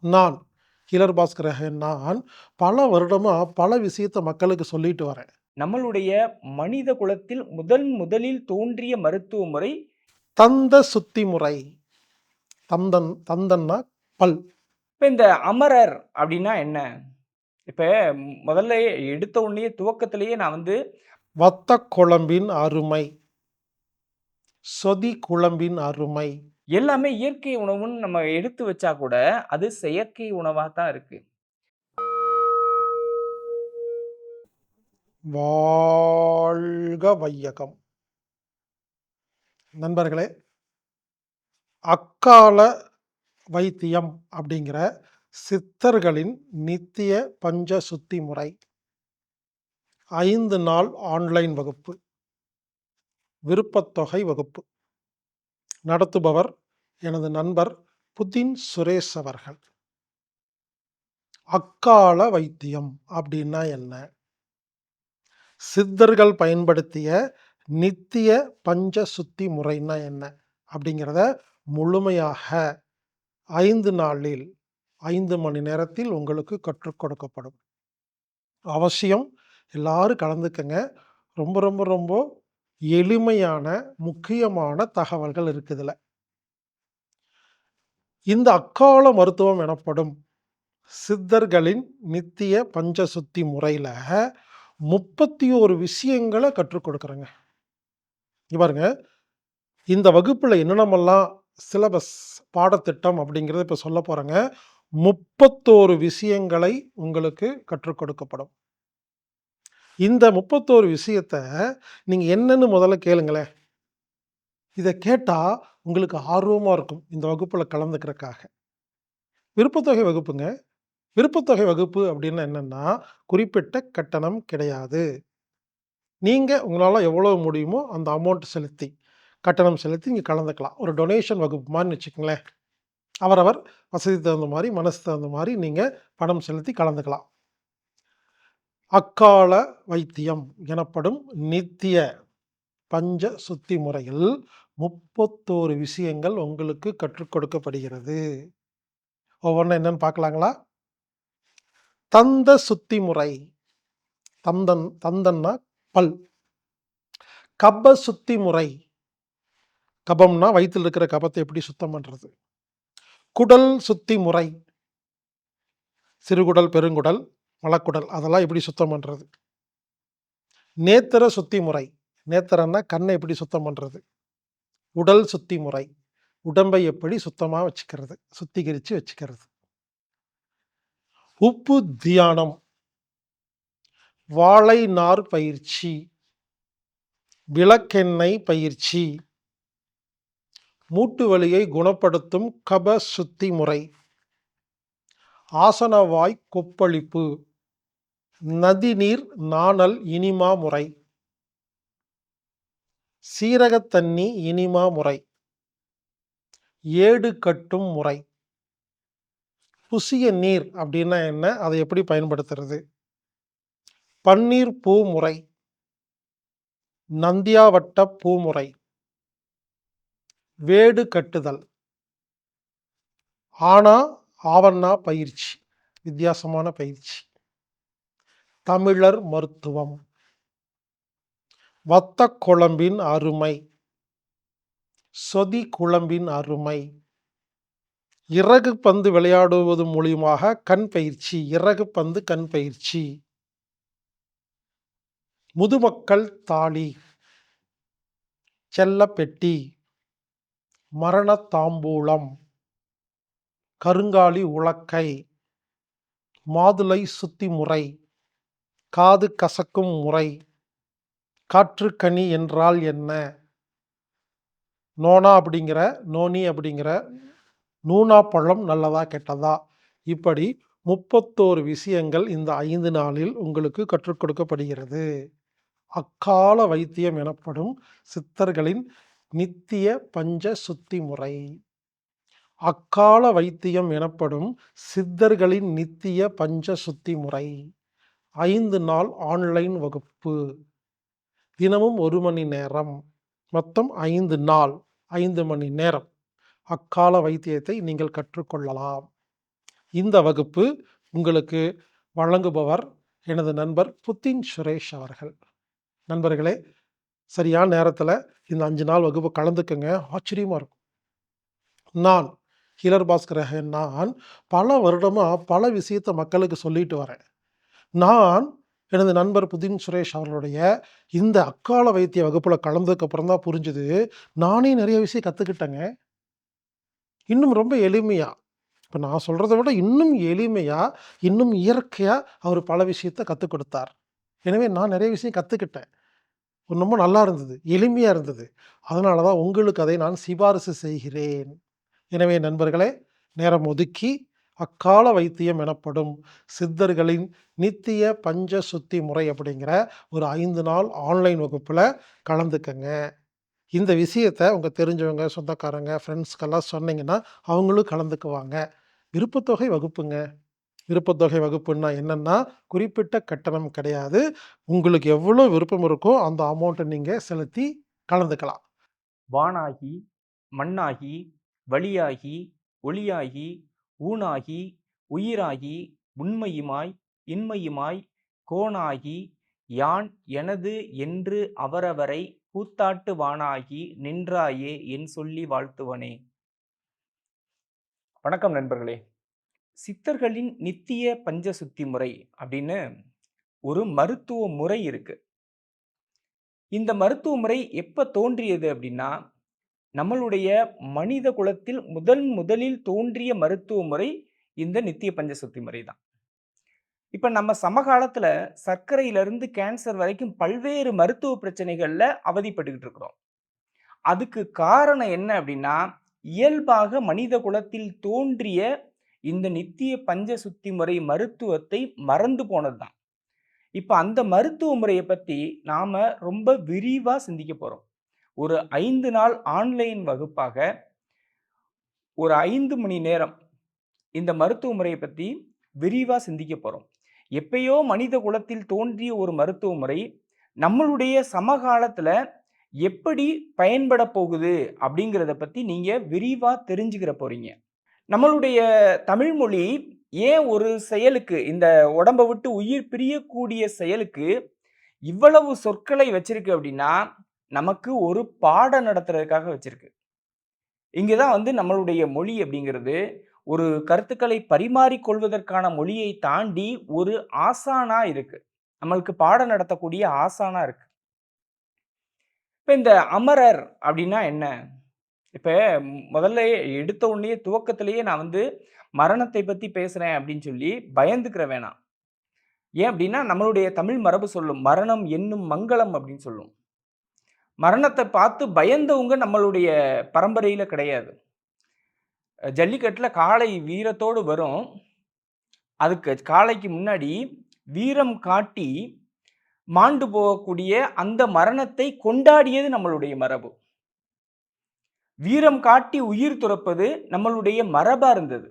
நான் ஹீலர் பாஸ்கர நான் பல வருடமாக பல விஷயத்தை மக்களுக்கு சொல்லிட்டு வரேன். நம்மளுடைய மனித குலத்தில் முதன் முதலில் தோன்றிய மருத்துவ முறை? தந்த சுத்தி முறை. தந்தன் தந்தன்னா பல். இப்போ இந்த அமரர் அப்படின்னா என்ன? இப்போ முதல்ல எடுத்த உடனே துவக்கத்திலேயே நான் வந்து வத்த குழம்பின் அருமை. சொதி குழம்பின் அருமை. எல்லாமே இயற்கை உணவுன்னு நம்ம எடுத்து வச்சா கூட அது செயற்கை உணவாக தான் இருக்கு. வாழ்க வையகம். நண்பர்களே அக்கால வைத்தியம் அப்படிங்கிற சித்தர்களின் நித்திய பஞ்ச சுத்தி முறை. ஐந்து நாள் ஆன்லைன் வகுப்பு. விருப்பத்தொகை வகுப்பு. நடத்துபவர் எனது நண்பர் புதின் சுரேஷ் அவர்கள். அக்கால வைத்தியம் அப்படின்னா என்ன? சித்தர்கள் பயன்படுத்திய நித்திய பஞ்ச சுத்தி முறைன்னா என்ன? அப்படிங்கிறத முழுமையாக ஐந்து நாளில் ஐந்து மணி நேரத்தில் உங்களுக்கு கற்றுக் கொடுக்கப்படும். அவசியம் எல்லாரும் கலந்துக்கங்க. ரொம்ப ரொம்ப ரொம்ப எளிமையான முக்கியமான தகவல்கள் இருக்குதுல. இந்த அக்கால மருத்துவம் எனப்படும் சித்தர்களின் நித்திய பஞ்சசுத்தி முறையில் முப்பத்தி ஒரு விஷயங்களை கற்றுக் கொடுக்குறேங்க. பாருங்க. இந்த வகுப்பில் என்னென்னமெல்லாம் சிலபஸ் பாடத்திட்டம் அப்படிங்கிறத இப்போ சொல்ல போகிறேங்க முப்பத்தோரு விஷயங்களை உங்களுக்கு கற்றுக் கொடுக்கப்படும். இந்த முப்பத்தோரு விஷயத்த நீங்கள் என்னன்னு முதல்ல கேளுங்களேன் இதை கேட்டால் உங்களுக்கு ஆர்வமாக இருக்கும் இந்த வகுப்பில் கலந்துக்கிறக்காக. விருப்பத்தொகை வகுப்புங்க. விருப்பத்தொகை வகுப்பு அப்படின்னு என்னென்னா குறிப்பிட்ட கட்டணம் கிடையாது. நீங்கள் உங்களால் எவ்வளோ முடியுமோ அந்த அமௌண்ட் செலுத்தி கட்டணம் செலுத்தி இங்கே கலந்துக்கலாம். ஒரு டொனேஷன் வகுப்பு மாதிரி வச்சுக்கோங்களேன். அவரவர் வசதி தகுந்த மாதிரி மனசு தகுந்த மாதிரி நீங்கள் பணம் செலுத்தி கலந்துக்கலாம். அக்கால வைத்தியம் எனப்படும் நித்திய பஞ்ச சுத்தி முறையில் முப்பத்தோரு விஷயங்கள் உங்களுக்கு கற்றுக் கொடுக்கப்படுகிறது. ஒவ்வொன்றும் என்னன்னு பார்க்கலாங்களா? தந்த சுத்தி முறை. தந்தன் தந்தன்னா பல். கப சுத்தி முறை. கபம்னா வயிற்றில் இருக்கிற கபத்தை எப்படி சுத்தம் பண்ணுறது குடல் சுத்தி முறை. சிறுகுடல் பெருங்குடல் மலக்குடல் அதெல்லாம் எப்படி சுத்தம் பண்ணுறது நேத்திர சுத்தி முறை. நேத்திரன்னா கண்ணை எப்படி சுத்தம் பண்ணுறது உடல் சுத்தி முறை. உடம்பை எப்படி சுத்தமாக வச்சுக்கிறது? சுத்திகரித்து வச்சுக்கிறது. உப்பு தியானம். வாழை நார் பயிற்சி. விளக்கெண்ணெய் பயிற்சி. மூட்டு வலியை குணப்படுத்தும் கப சுத்தி முறை. ஆசனவாய் கொப்பளிப்பு. நதிநீர் நாணல் இனிமா முறை. சீரகத்தண்ணி இனிமா முறை. ஏடு கட்டும் முறை. புசிய நீர் அப்படின்னா என்ன? அதை எப்படி பயன்படுத்துறது? பன்னீர் பூ முறை. நந்தியாவட்ட பூமுறை வேடு கட்டுதல். ஆனா ஆவண்ணா பயிற்சி. வித்தியாசமான பயிற்சி. தமிழர் மருத்துவம். வத்த குழம்பின் அருமை. சொதி குழம்பின் அருமை. இறகு பந்து விளையாடுவது மூலியமாக கண் பயிற்சி இறகு பந்து கண் பயிற்சி. முதுமக்கள் தாலி. செல்லப்பெட்டி. மரண தாம்பூலம். கருங்காலி உலக்கை. மாதுளை சுத்தி முறை காது கசக்கும் முறை. காற்றுக்கனி என்றால் என்ன? நோனா அப்படிங்கிற நோனி அப்படிங்கிற நூனா பழம் நல்லதா கெட்டதா? இப்படி முப்பத்தோரு விஷயங்கள் இந்த ஐந்து நாளில் உங்களுக்கு கற்றுக் கொடுக்கப்படுகிறது. அக்கால வைத்தியம் எனப்படும் சித்தர்களின் நித்திய பஞ்ச சுத்தி முறை. அக்கால வைத்தியம் எனப்படும் சித்தர்களின் நித்திய பஞ்ச சுத்தி முறை. ஐந்து நாள் ஆன்லைன் வகுப்பு தினமும் ஒரு மணி நேரம் மொத்தம் ஐந்து நாள் ஐந்து மணி நேரம் அக்கால வைத்தியத்தை நீங்கள் கற்றுக்கொள்ளலாம் இந்த வகுப்பு உங்களுக்கு வழங்குபவர் எனது நண்பர் புத்தின் சுரேஷ் அவர்கள். நண்பர்களே, சரியான நேரத்தில் இந்த அஞ்சு நாள் வகுப்பு கலந்துக்குங்க ஆச்சரியமா இருக்கும். நான் ஹீலர் பாஸ்கர் நான் பல வருடமா பல விஷயத்த மக்களுக்கு சொல்லிட்டு வரேன். நான் எனது நண்பர் புதின் சுரேஷ் அவர்களுடைய இந்த அக்கால வைத்திய வகுப்பில் கலந்ததுக்கப்புறம் தான் புரிஞ்சுது நானே நிறைய விஷயம் கற்றுக்கிட்டேங்க இன்னும் ரொம்ப எளிமையா, இப்போ நான் சொல்கிறத விட இன்னும் எளிமையாக இன்னும் இயற்கையாக அவர் பல விஷயத்த கற்றுக் கொடுத்தார். எனவே நான் நிறைய விஷயம் கற்றுக்கிட்டேன் ரொம்ப நல்லா இருந்தது. எளிமையாக இருந்தது. அதனால தான் உங்களுக்கு அதை நான் சிபாரிசு செய்கிறேன். எனவே நண்பர்களே, நேரம் ஒதுக்கி அக்கால வைத்தியம் எனப்படும் சித்தர்களின் நித்திய பஞ்ச சுத்தி முறை அப்படிங்கிற ஒரு ஐந்து நாள் ஆன்லைன் வகுப்பில் கலந்துக்கங்க. இந்த விஷயத்தை உங்கள் தெரிஞ்சவங்க, சொந்தக்காரங்க, ஃப்ரெண்ட்ஸ்க்கெல்லாம் சொன்னீங்கன்னா, அவங்களும் கலந்துக்குவாங்க. விருப்பத்தொகை வகுப்புங்க. விருப்பத்தொகை வகுப்புன்னா என்னென்னா குறிப்பிட்ட கட்டணம் கிடையாது. உங்களுக்கு எவ்வளோ விருப்பம் இருக்கோ, அந்த அமௌண்ட்டை நீங்கள் செலுத்தி கலந்துக்கலாம். வானாகி, மண்ணாகி, வழியாகி, ஒளியாகி, ஊனாகி, உயிராகி, உண்மையுமாய், இன்மையுமாய், கோணாகி யான் எனது என்று அவரவரை கூத்தாட்டுவானாகி நின்றாயே என் சொல்லி வாழ்த்துவனே. வணக்கம் நண்பர்களே. சித்தர்களின் நித்திய பஞ்ச சுத்தி முறை அப்படின்னு ஒரு மருத்துவ முறை இருக்கு. இந்த மருத்துவ முறை எப்ப தோன்றியது அப்படின்னா, நம்மளுடைய மனித குலத்தில் முதன் முதலில் தோன்றிய மருத்துவ முறை இந்த நித்திய பஞ்ச சுத்தி முறை தான். இப்போ நம்ம சமகாலத்தில் சர்க்கரையிலிருந்து கேன்சர் வரைக்கும் பல்வேறு மருத்துவ பிரச்சனைகளில் அவதிப்பட்டுக்கிட்டு இருக்கிறோம். அதுக்கு காரணம் என்ன அப்படின்னா, இயல்பாக மனித குலத்தில் தோன்றிய இந்த நித்திய பஞ்ச சுத்தி முறை மருத்துவத்தை மறந்து போனது தான். இப்போ அந்த மருத்துவ முறையை பற்றி நாம் ரொம்ப விரிவாக சிந்திக்க போகிறோம் ஒரு ஐந்து நாள் ஆன்லைன் வகுப்பாக ஒரு ஐந்து மணி நேரம் இந்த மருத்துவ முறையை பற்றி விரிவாக சிந்திக்க போகிறோம் எப்பயோ மனித குலத்தில் தோன்றிய ஒரு மருத்துவ முறை, நம்மளுடைய சமகாலத்தில் எப்படி பயன்பட போகுது அப்படிங்கிறத பற்றி நீங்கள் விரிவாக தெரிஞ்சுக்கிற போகிறீங்க நம்மளுடைய தமிழ்மொழி ஏன் ஒரு செயலுக்கு இந்த உடம்ப விட்டு உயிர் பிரியக்கூடிய செயலுக்கு இவ்வளவு சொற்களை வச்சிருக்கு அப்படின்னா, நமக்கு ஒரு பாடம் நடத்துறதுக்காக வச்சிருக்கு. இங்கே தான் வந்து நம்மளுடைய மொழி அப்படிங்கிறது, ஒரு கருத்துக்களை பரிமாறிக்கொள்வதற்கான மொழியை தாண்டி ஒரு ஆசானா இருக்கு. நம்மளுக்கு பாடம் நடத்தக்கூடிய ஆசானா இருக்கு. இப்போ இந்த அமரர் அப்படின்னா என்ன? இப்போ முதல்ல எடுத்த உடனே துவக்கத்திலேயே நான் வந்து மரணத்தை பற்றி பேசுகிறேன் அப்படின்னு சொல்லி பயந்துக்கிற வேணாம். ஏன் அப்படின்னா, நம்மளுடைய தமிழ் மரபு சொல்லும். மரணம் என்னும் மங்களம் அப்படின்னு சொல்லும். மரணத்தை பார்த்து பயந்தவங்க நம்மளுடைய பரம்பரையில் கிடையாது. ஜல்லிக்கட்டில் காளை வீரத்தோடு வரும். அதுக்கு காளைக்கு முன்னாடி வீரம் காட்டி மாண்டு போகக்கூடிய அந்த மரணத்தை கொண்டாடியது நம்மளுடைய மரபு. வீரம் காட்டி உயிர் துறப்பது நம்மளுடைய மரபாக இருந்தது.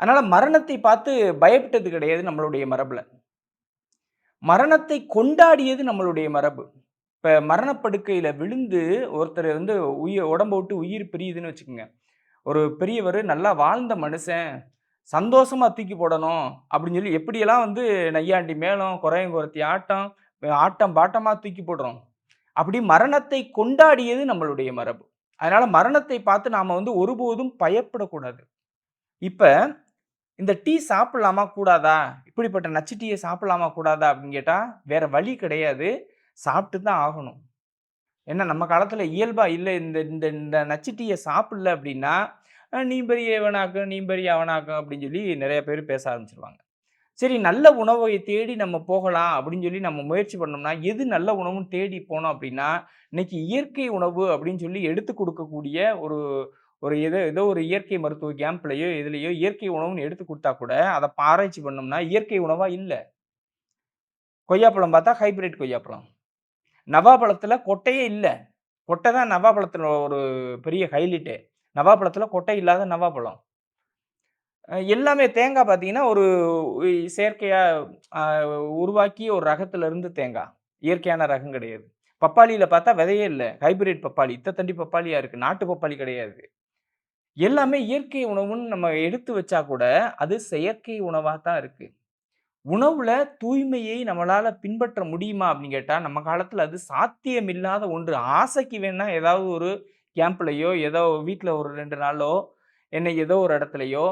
அதனால் மரணத்தை பார்த்து பயப்பட்டது கிடையாது நம்மளுடைய மரபில் மரணத்தை கொண்டாடியது நம்மளுடைய மரபு. இப்போ மரணப்படுக்கையில் விழுந்து ஒருத்தர் வந்து உயிர் உடம்ப விட்டு உயிர் பிரியுதுன்னு வச்சுக்கோங்க ஒரு பெரியவர் நல்லா வாழ்ந்த மனுஷன், சந்தோஷமாக தூக்கி போடணும் அப்படின்னு சொல்லி எப்படியெல்லாம் வந்து நையாண்டி மேளம், குறையங்குறத்தி ஆட்டம், ஆட்டம் பாட்டமாக தூக்கி போடுறோம். அப்படி மரணத்தை கொண்டாடியது நம்மளுடைய மரபு. அதனால் மரணத்தை பார்த்து நாம் வந்து ஒருபோதும் பயப்படக்கூடாது. இப்போ இந்த டீ சாப்பிடலாமா? கூடாதா? இப்படிப்பட்ட நச்சு டீயை சாப்பிடலாமா? கூடாதா? அப்படின்னு கேட்டால் வேறு வழி கிடையாது. சாப்பிட்டு தான் ஆகணும். ஏன்னா நம்ம காலத்தில் இயல்பாக இல்லை இந்த இந்த இந்த நச்சுட்டியை சாப்பிடல அப்படின்னா, நீ பெரிய இவனாக்கும், நீ பெரிய அவனாக்கும் அப்படின்னு சொல்லி நிறைய பேர் பேச ஆரம்பிச்சிருவாங்க சரி நல்ல உணவை தேடி நம்ம போகலாம் அப்படின்னு சொல்லி நம்ம முயற்சி பண்ணோம்னா, எது நல்ல உணவுன்னு தேடி போனோம் அப்படின்னா, இன்னைக்கு இயற்கை உணவு அப்படின்னு சொல்லி எடுத்துக் கொடுக்கக்கூடிய ஒரு ஒரு ஏதோ ஏதோ ஒரு இயற்கை மருத்துவ கேம்ப்லையோ எதுலயோ இயற்கை உணவுன்னு எடுத்து கொடுத்தா கூட, அதை ஆராய்ச்சி பண்ணோம்னா இயற்கை உணவாக இல்லை கொய்யாப்பழம் பார்த்தா ஹைபிரிட் கொய்யாப்பழம். நவாபழத்தில் கொட்டையே இல்லை கொட்டை தான் நவாபழத்தில் ஒரு பெரிய ஹைலைட்டு நவாப்பழத்தில் கொட்டை இல்லாத நவாப்பழம். எல்லாமே தேங்காய் பார்த்தீங்கன்னா, ஒரு செயற்கையாக உருவாக்கி ஒரு ரகத்துலேருந்து இருந்து இயற்கையான ரகம் கிடையாது. பப்பாளியில் பார்த்தா விதையே இல்லை ஹைபிரிட் பப்பாளி. இத்த தண்டி பப்பாளியாக இருக்குது நாட்டு பப்பாளி கிடையாது. எல்லாமே இயற்கை உணவுன்னு நம்ம எடுத்து வச்சா கூட, அது செயற்கை உணவாக தான் இருக்குது உணவுல தூய்மையை நம்மளால பின்பற்ற முடியுமா அப்படின்னு கேட்டா, நம்ம காலத்துல அது சாத்தியமில்லாத ஒன்று. ஆசைக்கு வேணா ஏதாவது ஒரு கேம்ப்லையோ ஏதோ வீட்டில் ஒரு ரெண்டு நாளோ, என்ன ஏதோ ஒரு இடத்துலையோ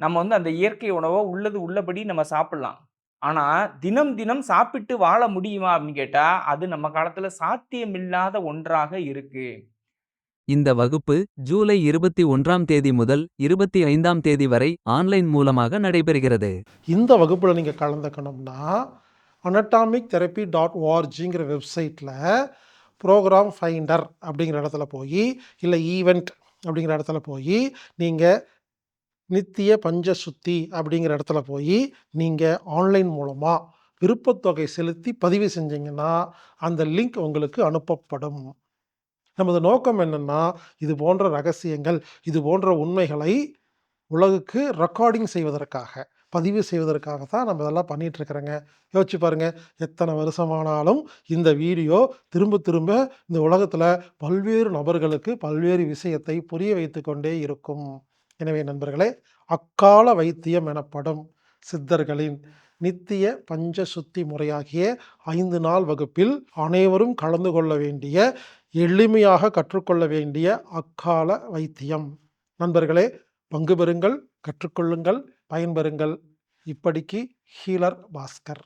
நம்ம வந்து அந்த இயற்கை உணவோ உள்ளது உள்ளபடி நம்ம சாப்பிடலாம். ஆனால் தினம் தினம் சாப்பிட்டு வாழ முடியுமா அப்படின்னு கேட்டால் அது நம்ம காலத்தில் சாத்தியமில்லாத ஒன்றாக இருக்குது இந்த வகுப்பு ஜூலை 21ஆம் தேதி முதல் 25ஆம் தேதி வரை ஆன்லைன் மூலமாக நடைபெறுகிறது. இந்த வகுப்பில் நீங்கள் கலந்துக்கணும்னா, அனட்டாமிக் தெரப்பி டாட் ஓஆர்ஜிங்கிற வெப்சைட்டில் ப்ரோக்ராம் ஃபைண்டர் அப்படிங்கிற இடத்துல போய் இல்லை ஈவெண்ட் அப்படிங்கிற இடத்துல போய் நீங்கள் நித்திய பஞ்சசுத்தி அப்படிங்கிற இடத்துல போய் நீங்கள் ஆன்லைன் மூலமாக விருப்பத்தொகை செலுத்தி பதிவு செஞ்சீங்கன்னா, அந்த லிங்க் உங்களுக்கு அனுப்பப்படும். நமது நோக்கம் என்னென்னா இது போன்ற ரகசியங்கள், இது போன்ற உண்மைகளை உலகுக்கு ரெக்கார்டிங் செய்வதற்காக, பதிவு செய்வதற்காக தான் நம்ம இதெல்லாம் பண்ணிட்டு யோசிச்சு பாருங்கள் எத்தனை வருஷமானாலும் இந்த வீடியோ திரும்ப திரும்ப இந்த உலகத்தில் பல்வேறு நபர்களுக்கு பல்வேறு விஷயத்தை புரிய வைத்து கொண்டே இருக்கும். எனவே நண்பர்களே, அக்கால வைத்தியம் எனப்படும் சித்தர்களின் நித்திய பஞ்ச சுத்தி முறையாகிய ஐந்து நாள் வகுப்பில் அனைவரும் கலந்து கொள்ள வேண்டிய, எளிமையாக கற்றுக்கொள்ள வேண்டிய அக்கால வைத்தியம். நண்பர்களே, பங்கு பெறுங்கள், கற்றுக்கொள்ளுங்கள், பயன்பெறுங்கள். இப்படிக்கு ஹீலர் பாஸ்கர்.